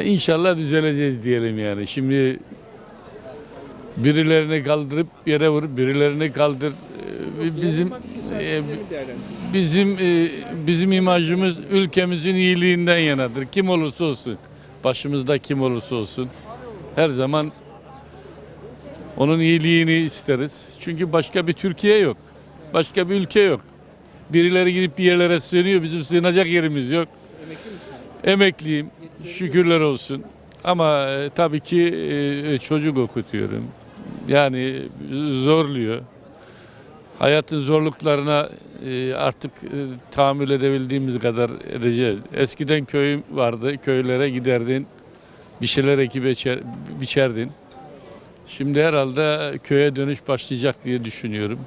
İnşallah düzeleceğiz diyelim yani. Şimdi birilerini kaldırıp yere vurup birilerini kaldır. Ee, Bizim e, bizim e, bizim imajımız ülkemizin iyiliğinden yanadır. Kim olursa olsun, başımızda kim olursa olsun her zaman onun iyiliğini isteriz. Çünkü başka bir Türkiye yok. Başka bir ülke yok. Birileri gidip bir yerlere sığınıyor. Bizim sığınacak yerimiz yok. Emekliyim. Şükürler olsun. Ama e, tabii ki e, çocuk okutuyorum. Yani zorluyor. Hayatın zorluklarına e, artık tahammül edebildiğimiz kadar edeceğiz. Eskiden köyüm vardı. Köylere giderdin. Bir şeyler ekip biçer, biçerdin. Şimdi herhalde köye dönüş başlayacak diye düşünüyorum.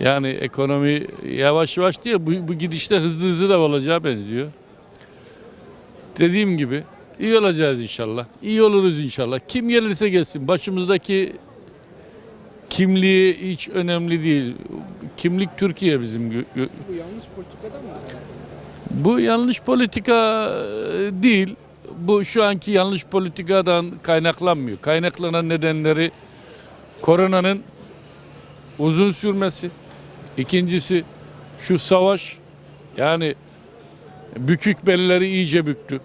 Yani ekonomi yavaş yavaş değil, bu, bu gidişte hızlı hızlı da olacağı benziyor. Dediğim gibi iyi olacağız inşallah. İyi oluruz inşallah. Kim gelirse gelsin. Başımızdaki kimliği hiç önemli değil. Kimlik Türkiye bizim. Bu yanlış politikada mı? Bu yanlış politika e, değil. Bu şu anki yanlış politikadan kaynaklanmıyor. Kaynaklanan nedenleri koronanın uzun sürmesi. İkincisi şu savaş yani bükük belleri iyice büktü.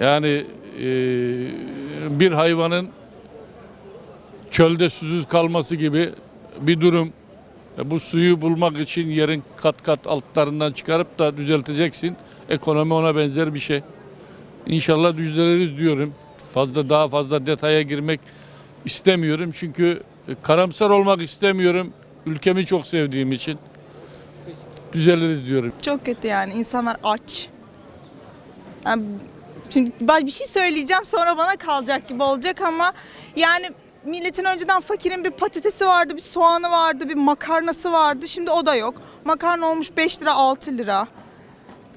Yani e, bir hayvanın çölde susuz kalması gibi bir durum. E, Bu suyu bulmak için yerin kat kat altlarından çıkarıp da düzelteceksin. Ekonomi ona benzer bir şey. İnşallah düzeliriz diyorum. Fazla daha fazla detaya girmek istemiyorum. Çünkü e, karamsar olmak istemiyorum. Ülkemi çok sevdiğim için. Düzeliriz diyorum. Çok kötü yani. İnsanlar aç. Yani şimdi ben bir şey söyleyeceğim sonra bana kalacak gibi olacak ama yani milletin önceden fakirin bir patatesi vardı, bir soğanı vardı, bir makarnası vardı. Şimdi o da yok. Makarna olmuş 5 lira, 6 lira.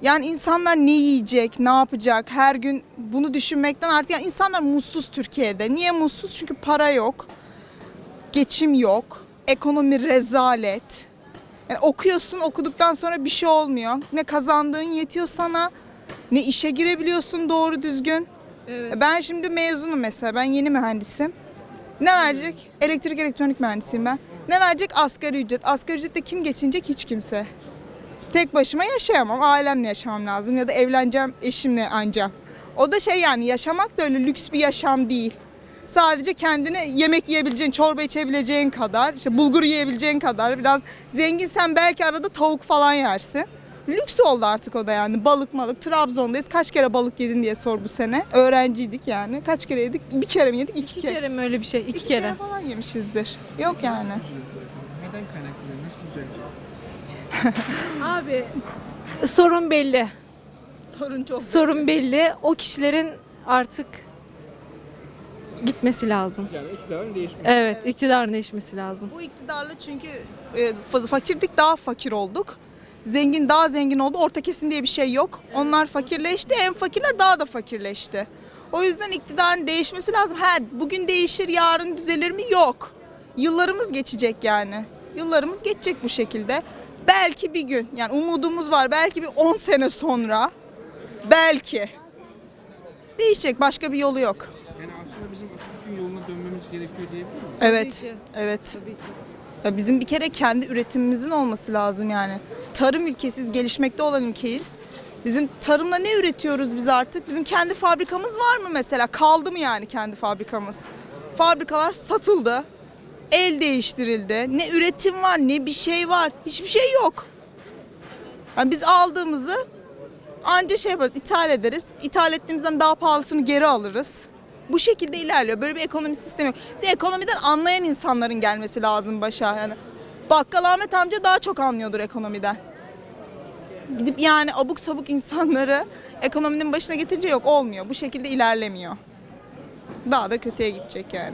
Yani insanlar ne yiyecek, ne yapacak? Her gün bunu düşünmekten artık yani insanlar mutsuz Türkiye'de. Niye mutsuz? Çünkü para yok. Geçim yok. Ekonomi rezalet. Yani okuyorsun okuduktan sonra bir şey olmuyor. Ne kazandığın yetiyor sana ne işe girebiliyorsun doğru düzgün. Ben şimdi mezunum mesela ben yeni mühendisim. Ne verecek? Elektrik elektronik mühendisiyim ben. Ne verecek? Asgari ücret. Asgari ücretle kim geçinecek? Hiç kimse. Tek başıma yaşayamam. Ailemle yaşamam lazım ya da evleneceğim eşimle ancak. O da şey yani yaşamak da öyle lüks bir yaşam değil. Sadece kendine yemek yiyebileceğin, çorba içebileceğin kadar, işte bulgur yiyebileceğin kadar biraz zenginsen belki arada tavuk falan yersin. Lüks oldu artık o da yani balık malık. Trabzon'dayız. Kaç kere balık yedin diye sor bu sene. Öğrenciydik yani. Kaç kere yedik? Bir kere mi yedik? İki, İki kere. kere mi öyle bir şey? İki, İki kere. falan yemişizdir. Yok yani. Neden kaynaklanıyor? Nasıl düzelecek? Abi sorun belli. Sorun çok. Sorun belli. O kişilerin artık gitmesi lazım. Yani iktidarın değişmesi. Evet, iktidarın değişmesi lazım. Bu iktidarla çünkü e, fa- fakirdik daha fakir olduk. Zengin daha zengin oldu. Orta kesim diye bir şey yok. Onlar fakirleşti. En fakirler daha da fakirleşti. O yüzden iktidarın değişmesi lazım. Ha bugün değişir, yarın düzelir mi? Yok. Yıllarımız geçecek yani. Yıllarımız geçecek bu şekilde. Belki bir gün yani umudumuz var. Belki bir 10 sene sonra belki değişecek. Başka bir yolu yok. Aslında bizim Atatürk'ün yoluna dönmemiz gerekiyor diyebilir miyiz? Evet. ki. Evet. Tabii ki. Ya bizim bir kere kendi üretimimizin olması lazım yani. Tarım ülkesiz, gelişmekte olan ülkeyiz. Bizim tarımla ne üretiyoruz biz artık? Bizim kendi fabrikamız var mı mesela? Kaldı mı yani kendi fabrikamız? Fabrikalar satıldı. El değiştirildi. Ne üretim var, ne bir şey var. Hiçbir şey yok. Yani biz aldığımızı anca şey yaparız, ithal ederiz. İthal ettiğimizden daha pahalısını geri alırız. Bu şekilde ilerliyor. Böyle bir ekonomi sistemi yok. Bir de ekonomiden anlayan insanların gelmesi lazım başa. Yani Bakkal Ahmet amca daha çok anlıyordur ekonomiden. Gidip yani abuk sabuk insanları ekonominin başına getirince yok olmuyor. Bu şekilde ilerlemiyor. Daha da kötüye gidecek yani.